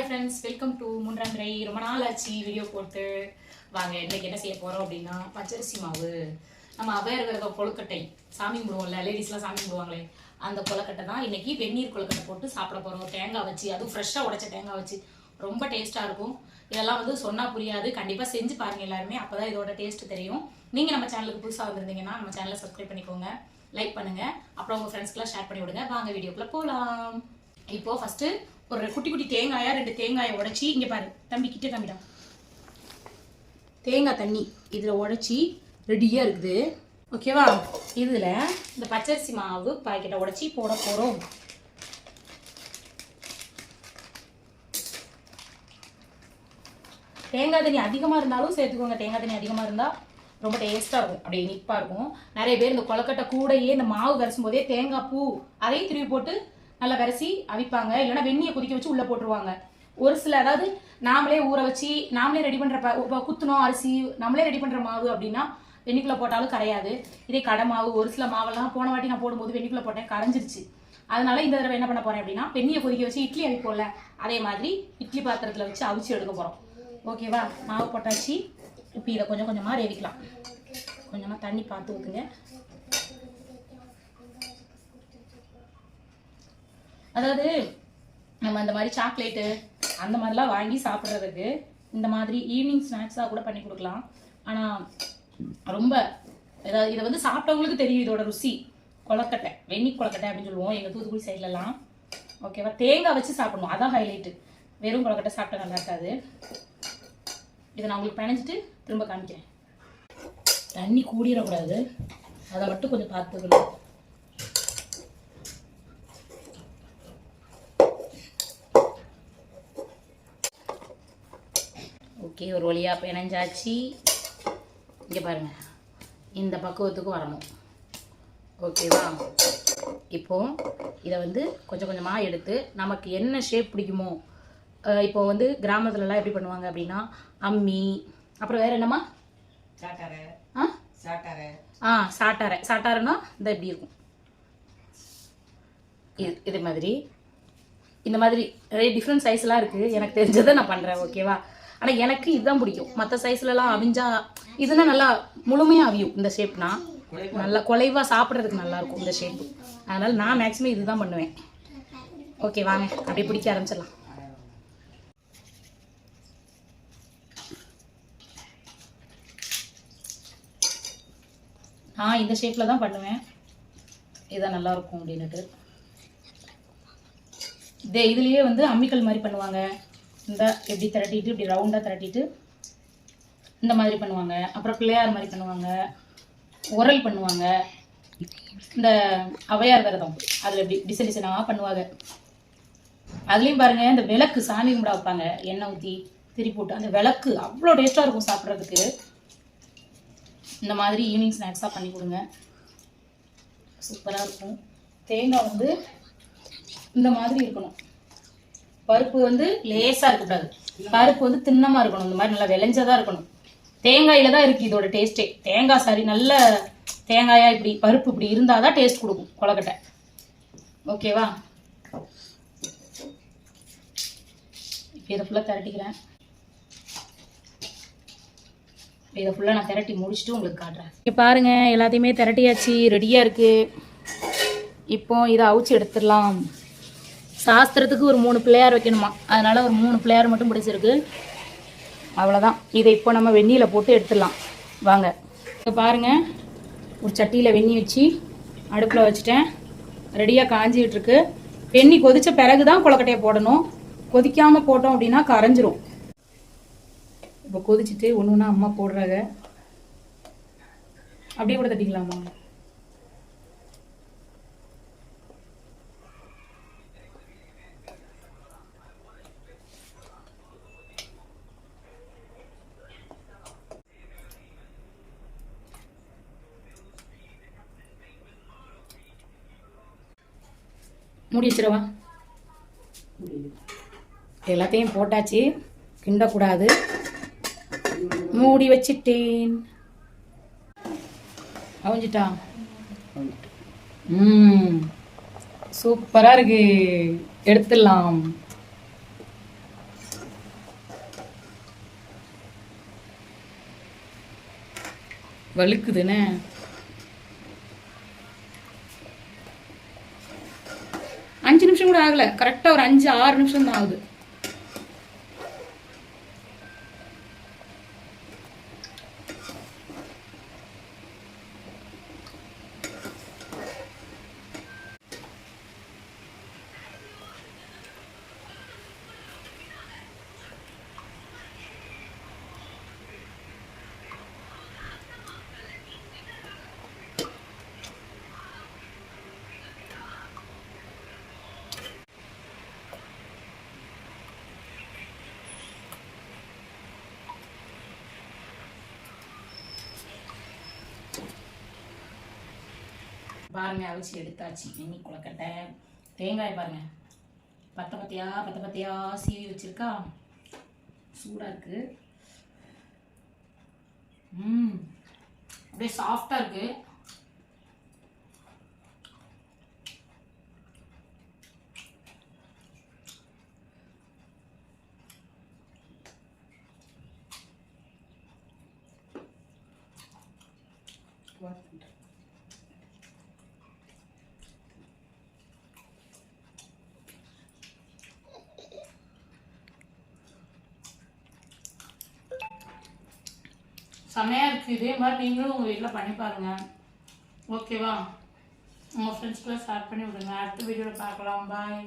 Hi friends welcome to முன்றாந்திரை ரொம்ப நாள் ஆச்சு வீடியோ போட்டு. வாங்க இன்றைக்கி என்ன செய்ய போகிறோம் அப்படின்னா பச்சரிசி மாவு. நம்ம அவையர் விரதம் கொழுக்கட்டை. சாமி கும்பிடுவோம்ல லேடிஸ்லாம் சாமி கும்பிடுவாங்களே. அந்த கொழுக்கட்டை தான் இன்றைக்கி வெந்நீர் கொழுக்கட்டை போட்டு சாப்பிட போகிறோம் தேங்காய் வச்சு அதுவும் ஃப்ரெஷ்ஷாக உடைச்ச தேங்காய் வச்சு. ரொம்ப டேஸ்ட்டாக இருக்கும். இதெல்லாம் வந்து சொன்னால் புரியாது. கண்டிப்பாக செஞ்சு பாருங்கள் எல்லாருமே. அப்போ தான் இதோட டேஸ்ட் தெரியும். நீங்கள் நம்ம சேனலுக்கு புதுசாக வந்திருந்தீங்கன்னா நம்ம சேனலை சப்ஸ்கிரைப் பண்ணிக்கோங்க. லைக் பண்ணுங்க. அப்புறம் உங்கள் ஃப்ரெண்ட்ஸ்க்குலாம் ஷேர் பண்ணி விடுங்க வாங்க வீடியோக்குள்ளே போகலாம் இப்போ ஃபர்ஸ்ட் ஒரு குட்டி குட்டி தேங்காயா ரெண்டு தேங்காயை உடைச்சி இங்க பாரு தம்பி கிட்ட தம்பிடா தேங்காய் தண்ணி இதில் உடைச்சி ரெடியாக இருக்குது. ஓகேவா இதில் இந்த பச்சரிசி மாவு பாக்கெட்டை உடைச்சி போட போகிறோம் தேங்காய் தண்ணி அதிகமாக இருந்தாலும் சேர்த்துக்கோங்க. தேங்காய் தண்ணி அதிகமாக இருந்தால் ரொம்ப டேஸ்ட்டாக இருக்கும். அப்படியே நிற்பாக இருக்கும். நிறைய பேர் இந்த கொலக்கட்டை கூடையே இந்த மாவு கரைச்சும் போதே தேங்காய் பூ அதையும் திருப்பி போட்டு நல்லா விரசி அவிப்பாங்க. இல்லைன்னா வெந்நியை கொதிக்க வச்சு உள்ளே போட்டுருவாங்க. ஒரு சில அதாவது நாமளே ஊற வச்சு நாமளே ரெடி பண்ணுற ப குத்துனோம் அரிசி நம்மளே ரெடி பண்ணுற மாவு அப்படின்னா வெண்ணிக்குள்ளே போட்டாலும் கரையாது. இதே கடை மாவு ஒரு சில மாவெல்லாம் போன வாட்டி நான் போடும்போது வெண்ணிக்குள்ளே போட்டேன் கரைஞ்சிருச்சு. அதனால இந்த தடவை என்ன பண்ண போறேன் அப்படின்னா வெந்நியை கொதிக்க வச்சு இட்லி அவிப்போம்ல அதே மாதிரி இட்லி பாத்திரத்தில் வச்சு அவிச்சு எடுக்க போகிறோம் ஓகேவா மாவு போட்டாச்சு. இப்போ இதை கொஞ்சம் கொஞ்சமாக ரேவிக்கலாம். கொஞ்சமாக தண்ணி பார்த்து ஊற்றுங்க அதாவது நம்ம அந்த மாதிரி சாக்லேட்டு அந்த மாதிரிலாம் வாங்கி சாப்பிட்றதுக்கு இந்த மாதிரி ஈவினிங் ஸ்நாக்ஸாக கூட பண்ணி கொடுக்கலாம். ஆனால் ரொம்ப ஏதாவது இதை வந்து சாப்பிட்டவங்களுக்கு தெரியும் இதோட ருசி. கொலக்கட்டை வெண்ணி கொலக்கட்டை அப்படின்னு சொல்லுவோம் எங்கள் தூத்துக்குடி சைட்லலாம் ஓகேவா தேங்காய் வச்சு சாப்பிடணும். அதான் ஹைலைட்டு வெறும் கொலக்கட்டை சாப்பிட்டா நல்லா இருக்காது. இதை நான் உங்களுக்கு பிணைஞ்சிட்டு திரும்ப காமிக்கிறேன். தண்ணி கூடிடக்கூடாது. அதை மட்டும் கொஞ்சம் பார்த்துக்கணும். ஓகே ஒரு வழியாக பிணைஞ்சாச்சு இங்கே பாருங்க. இந்த பக்குவத்துக்கு வரணும். ஓகேவா இப்போ இதை வந்து கொஞ்சம் கொஞ்சமாக எடுத்து நமக்கு என்ன ஷேப் பிடிக்குமோ இப்போ வந்து கிராமத்துலலாம் எப்படி பண்ணுவாங்க அப்படின்னா அம்மி அப்புறம் வேற என்னம்மா? சாட்டாரை. ஆ? சாட்டாரை. ஆ சாட்டாரை. சாட்டாரைன்னா இந்த இப்படி இருக்கும். இது இது மாதிரி. இந்த மாதிரி நிறைய டிஃப்ரெண்ட் சைஸ்லாம் இருக்குது எனக்கு தெரிஞ்சதை நான் பண்ணுறேன் ஓகேவா ஆனால் எனக்கு இதுதான் பிடிக்கும். மற்ற சைஸ்லலாம் அவிஞ்சா இதுனா நல்லா முழுமையாக அவியும் இந்த ஷேப்னா நல்லா குலைவாக சாப்பிட்றதுக்கு நல்லா இருக்கும் இந்த ஷேப்பு அதனால் நான் மேக்ஸிமம் இதுதான் பண்ணுவேன். ஓகே வாங்க. அப்படியே பிடிக்க ஆரம்பிச்சிடலாம். நான் இந்த ஷேப்பில் தான் பண்ணுவேன். இதான் நல்லாயிருக்கும் அப்படின்னுட்டு. இதே இதுலேயே வந்து அம்மிக்கல் மாதிரி பண்ணுவாங்க. இந்த எப்படி திரட்டிட்டு இப்படி ரவுண்டாக திரட்டிட்டு இந்த மாதிரி பண்ணுவாங்க. அப்புறம் பிள்ளையார் மாதிரி பண்ணுவாங்க. உரல் பண்ணுவாங்க. இந்த அவையார் விரதம் அதில் இப்படி டிசைன் டிசைனாக பண்ணுவாங்க. அதுலேயும் பாருங்க இந்த விளக்கு சாமி கும்பிட வைப்பாங்க. எண்ணெய் ஊற்றி திரி போட்டு அந்த விளக்கு அவ்வளோ டேஸ்ட்டாக இருக்கும் சாப்பிட்றதுக்கு. இந்த மாதிரி ஈவினிங் ஸ்நாக்ஸாக பண்ணி கொடுங்க. சூப்பராக இருக்கும். தேங்காய் வந்து இந்த மாதிரி இருக்கணும். பருப்பு வந்து லேசாக இருக்கக்கூடாது. பருப்பு வந்து திண்ணமாக இருக்கணும். இந்த மாதிரி நல்லா விளைஞ்சதாக இருக்கணும். தேங்காயில தான் இருக்குது இதோட டேஸ்ட்டே தேங்காய் சாரி நல்ல தேங்காயா இப்படி பருப்பு இப்படி இருந்தால் தான் டேஸ்ட் கொடுக்கும் கொலக்கட்டை ஓகேவா இப்போ இதை ஃபுல்லாக திரட்டிக்கிறேன். இதை ஃபுல்லாக நான் திரட்டி முடிச்சுட்டு உங்களுக்கு காட்டுறேன். இங்கே பாருங்க எல்லாத்தையுமே திரட்டியாச்சு ரெடியாக இருக்கு. இப்போ இதை அவிச்சு எடுத்துடலாம். சாஸ்திரத்துக்கு ஒரு மூணு பிள்ளையார் வைக்கணுமா? அதனால் ஒரு மூணு பிள்ளையார் மட்டும் பிடிச்சிருக்கு. அவ்வளோதான் இதை இப்போ நம்ம வெந்நியில் போட்டு எடுத்துடலாம். வாங்க. இப்போ பாருங்க. ஒரு சட்டியில் வெந்நி வச்சு அடுப்பில் வச்சுட்டேன். ரெடியாக காஞ்சிக்கிட்டுருக்கு வெந்நி கொதித்த பிறகு தான் கொலக்கட்டையை போடணும். கொதிக்காமல் போட்டோம் அப்படின்னா கரைஞ்சிரும். இப்போ கொதிச்சுட்டு ஒன்று ஒன்றா அம்மா போடுறாங்க. அப்படியே கூட தட்டிக்கலாமா? மூடி வச்சிடவா எல்லாத்தையும் போட்டாச்சு. கிண்டக்கூடாது. மூடி வச்சிட்டேன். அவிஞ்சிட்டா? ம். சூப்பராக இருக்கு. எடுத்துடலாம். வழுக்குதுன்னு கூட ஆகல. கரெக்டாக ஒரு அஞ்சு ஆறு நிமிஷம் தான் ஆகுது. பாருங்க அவிச்சு எடுத்தாச்சு. எண்ணி குளக்கட்டை தேங்காய் பாருங்க. பத்த பத்தியா பத்த பத்தியா சீவி வச்சிருக்கா. சூடா இருக்கு. ம். அப்படியே சாஃப்டா இருக்கு. செம்மையாக இருக்குது இதே மாதிரி நீங்களும் உங்கள் வீட்டில் பண்ணி பாருங்கள் ஓகேவா உங்கள் ஃப்ரெண்ட்ஸ்க்குலாம் ஷேர் பண்ணி விடுங்க. அடுத்த வீடியோவில் பார்க்கலாம். பாய்